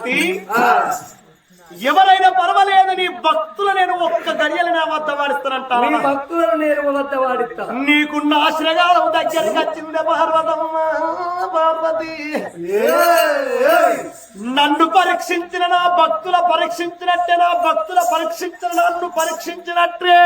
Parvati ఎవరైనా పర్వాలేదు నీ భక్తులు నేను ఒక్క గడియలు నా వద్ద నీ వాడిస్తానంటాను భక్తులను నేను వద్ద వాడిస్తా. నీకున్న ఆశ్రయాలు దగ్గరికి వచ్చింది పార్వతమ్మ పార్వతి. నన్ను పరీక్షించిన నా భక్తుల పరీక్షించినట్టే నా భక్తుల పరీక్షించిన నన్ను పరీక్షించినట్టే.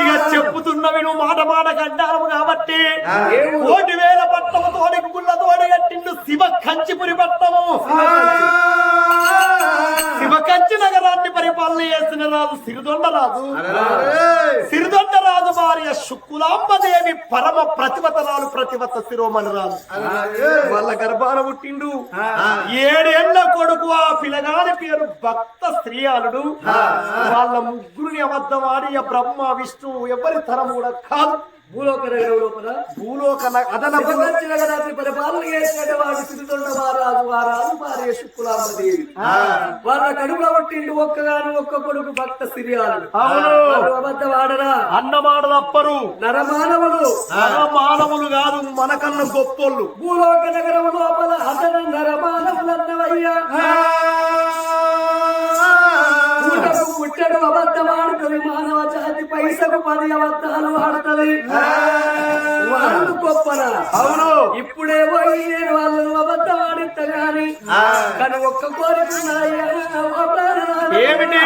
ఇక చెప్పుతున్నవి నువ్వు మాట మాట గడ్డాము కాబట్టి కోటి వేల పట్టము తోడి గుళ్ళ తోడి కట్టిండు శివ కంచిపురి పట్టము. శివ కంచి నగరాన్ని పరిపాలన చేసిన రాజు సిరిదొండ రాజు సిరిదొండ రాజు భార్య శుక్కులాంబదేవి పరమ ప్రతివతరాలు ప్రతివత శిరోమణి రాజు. వాళ్ళ గర్భాన పుట్టిండు. ఏడేళ్ళ కొడుకు ఆ పిలగాని పేరు భక్త శ్రీయాలుడు. వాళ్ళ ముగ్గురిని అబద్ధం ఆడి బ్రహ్మ విష్ణు ఎవరి తరం కూడా కాదు. భూలోక నగరం లోపల. భూలోక అదనపు పరిపాలన చేసిన వాడు సిరితొండ వారాజు వారాజు భార్య శుక్కులాంబదేవి వాళ్ళ కడుపులో పుట్టిండు ఒక్కగాను ఒక్క కొడుకు భక్త సిరియాలు. అబద్ధం ఆడరా? అన్నమాట తప్పరు నరమానవుడు మానవులు కాదు మనకన్నా గొప్పోళ్ళు. భూలోక నగరం లోపల అతను నరమానవులన్నవయ్యా. పూటకు పుట్టడు అబద్ధం ఆడుతుంది మానవ జాతి పైసకు పది అబద్ధాలు ఆడుతుంది వాళ్ళు గొప్పన అవును ఇప్పుడే పోయి నేను వాళ్ళను అబద్ధం ఆడిస్తా గాని కానీ ఒక్క కోరిక. ఏమిటి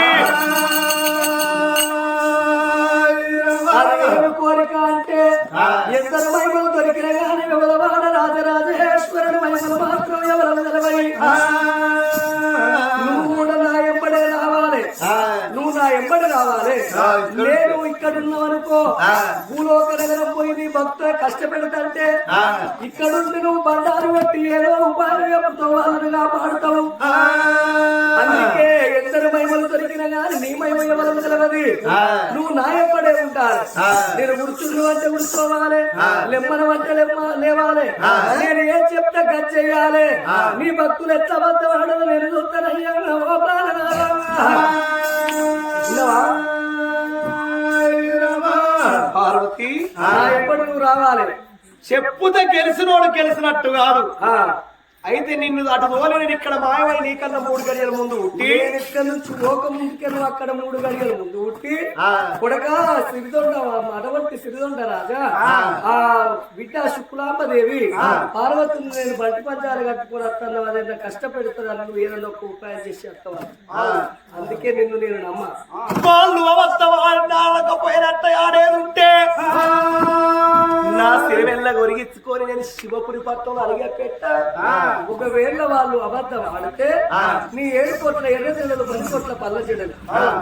కోరిక అంటే ఎందరు మహిమలు దొరికిన గాని వివలవాడ రాజరాజేశ్వరుని మహిమలు మాత్రం ఎవరు తెలవని ఉన్నావనుకో భూలోక నగరం పోయి నీ భక్తులు కష్టపెడతంటే ఇక్కడుండి నువ్వు బండారు పెట్టి ఏదో ఉపాధి చెప్పుతో వాళ్ళని కాపాడుతావు అందుకే ఎందరు మహిమలు దొరికిన గాని నీ మహిమ ఎవరు తెలవది? నువ్వు నా ఎంబడే ఉంటారు నేను గుర్చుండు అంటే గుర్చుకోవాలి. లెమ్మను అంటే లెమ్మ లేవాలి. నేను ఏం చెప్తే గది చెయ్యాలి. నీ భక్తులు ఎట్లా అబద్ధం ఆడదు నేను చూస్తానయ్యా? పార్వతి. ఎప్పుడు నువ్వు రావాలి? చెప్పుతే గెలిచినోడు గెలిచినట్టు కాదు. అయితే నిన్ను అటు పోలే నేను ఇక్కడ మాయమై నీకన్నా మూడు గడియల ముందు నేను ఇక్కడ నుంచి లోక ముందుకెళ్ళు అక్కడ మూడు గడియల ముందు ఉట్టి. కొడక సిరిదొండ అటువంటి సిరిదొండ రాజా? ఆ. బిడ్డ శుక్లాంబదేవి. పార్వతిని నేను బంటి పంచాలు కట్టుకుని వస్తాను అదేదో కష్టపెడుతున్నాను ఏదైనా ఒక ఉపాయం చేసి వస్తావా? అందుకే నిన్ను నేను నమ్మ. గొరిగించుకొని నేను శివపురి పట్టణంలో అడిగే పెట్ట ఒకవేళ వాళ్ళు అబద్ధం ఆడితే నీ ఏడు కోట్ల ఎర్ర చెల్లెలు పది కోట్ల పల్ల చెల్లెలు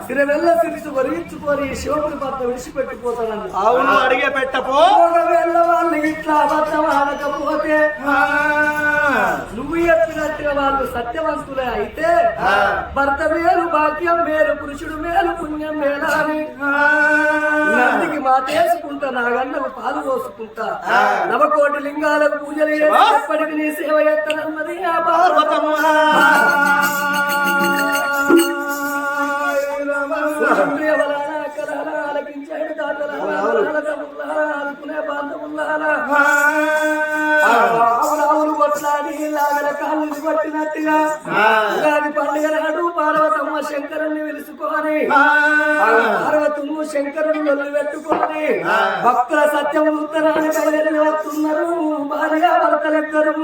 సిరవెల్ల సిరిసి వరించుకొని శివపురి పట్ల విడిచిపెట్టిపోతానన్న అవును అడిగే పెట్టపో. ఒకవేళ వాళ్ళు ఇట్లా అబద్ధం ఆడకపోతే చెప్పినట్టుగా వాళ్ళు సత్యవంతులే అయితే భర్త మేలు భాగ్యం మేలు పురుషుడు మేలు పుణ్యం మేలాని నందికి మాతేసుకుంటా నా గన్నకు పాలు పోసుకుంటా. నవకోటి లింగాలకు పూజలు ఎప్పటికి నీ సేవ ఎత్తనన్నది ఆ పార్వతమ్మ. లొల్లి పెట్టుకొని భక్తుల సత్యం ఉత్తరాన్ని వస్తున్నారు. భార్య భర్తలిద్దరు.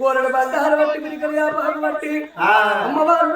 గోరడు బండారు బట్టి పిలికలు వ్యాపారం బట్టి అమ్మవారు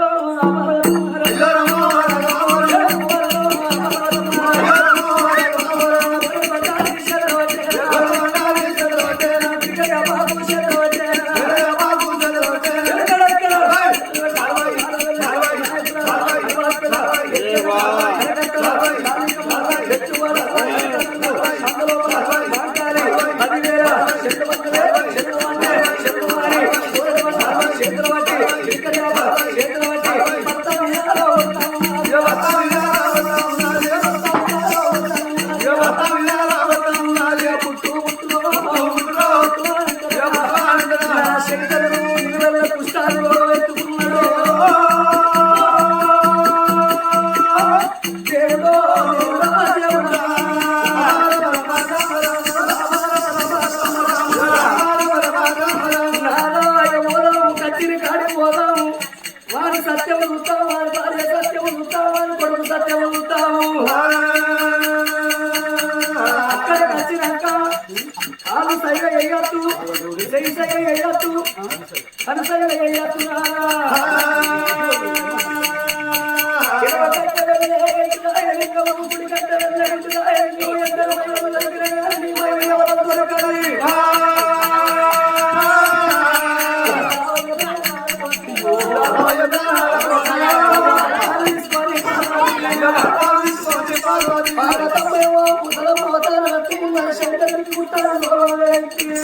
సత్యము సత్యం చూస్తాము భార్య సత్యము చూస్తాము కొడుకు సత్యము చూస్తాము అక్కడ వచ్చినాక కాలు సైగ వేయద్దు సై సైగ వేయద్దు కను సైగ వేయద్దు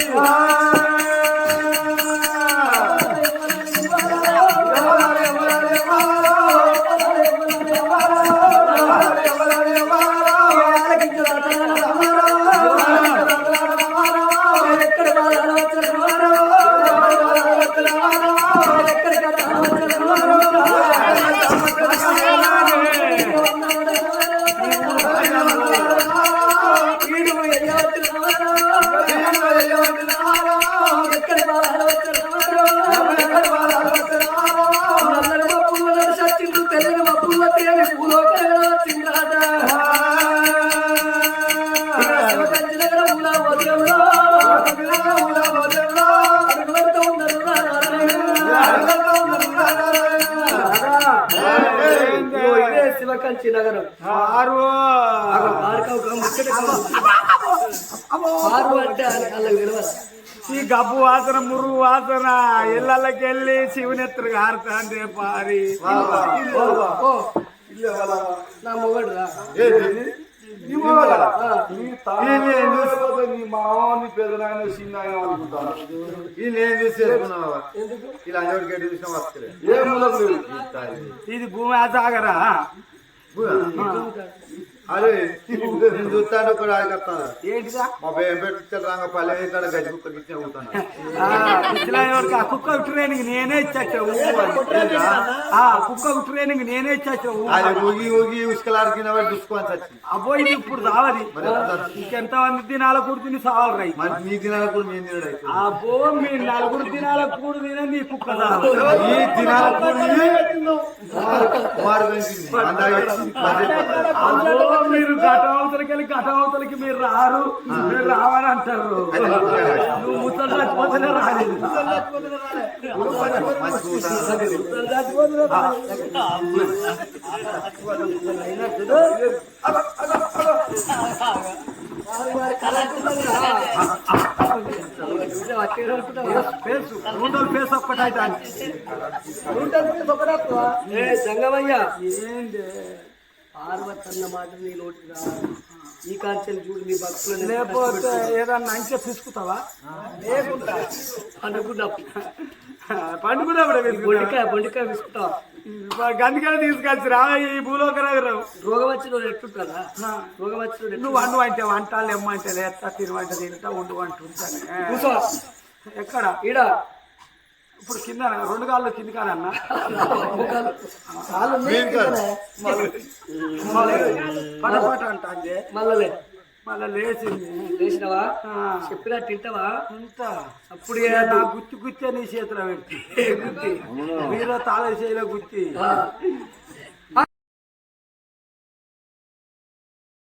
Thank Bye. శివకంచి నగరం ఆరు అంటే తెలియదు ఈ గబ్బు వాసన మురుగు వాసన ఇళ్ళకి వెళ్ళి కారుతా అంటే పారి. నా మొగడు ఇలా ఇది భూమి 不是，అరే నేను చూస్తాను ఒకటి ఆడికొస్తాను ఏంటిదా? మా భయం పెట్టి రాగా పల్లె ఇక్కడ గజ్జి కుక్క గిట్టే ఉంటాను ఆ, కుక్క ట్రైనింగ్ నేనే ఇచ్చాను ఆ కుక్క ట్రైనింగ్ నేనే ఇచ్చాను అది ఊగి ఊగి ఉసుకలాడి కింద పడి దుసుకోని చచ్చి. అబ్బో ఇది ఇప్పుడు చచ్చి? ఇంకెంత మంది దినాల కూర్చుని సావాలి రై మరి మీ దినాల కూడా తినడు అబ్బో మీ నలుగురు దినాల కూడు తినని కుక్క చావదు. ఈ దినాల కూడా మీరు ఘట అవతలకి వెళ్ళి ఘట అవతలకి మీరు రారు. మీరు రావని అంటారు. నువ్వు ముసలి చచ్చిపోతేనే రాలేదు. ఫేస్ ఏ సంగమయ్య ఏంటి పార్వతి అన్న మాట నీ నోటికి రా ఈ కాంచెలు చూడు నీ భక్తులు లేకపోతే ఏదన్నా అంచె పిసుకుతావా లేకుంటా. అనుకున్నప్పుడు పండుకున్నప్పుడు బొండికాయ బొండికాయ విసుకుంటావా గందుకనే తీసుకొచ్చి రా ఈ భూలోక నగరం. రోగం వచ్చిన వాడు ఎట్టుంటారా రోగం వచ్చిన వాడు నువ్వు అన్ను అంటే వంటలు ఎమ్మంటే లేస్తా తినవంట తింటా ఉండు వంట ఉంటాను ఎక్కడ? ఈడ. ఇప్పుడు కింద రెండు కాళ్ళు కింది కాదు. పట పట అంట మళ్ళలే. మళ్ళా లేచింది. లేచినవా? ఆ, చెప్పినట్టు తింటావా? అంత అప్పుడు నా గుత్తి గుత్తే నీ చేతిలో పెట్టి. గుత్తి మీరు తాళ చేతిలో గుత్తి.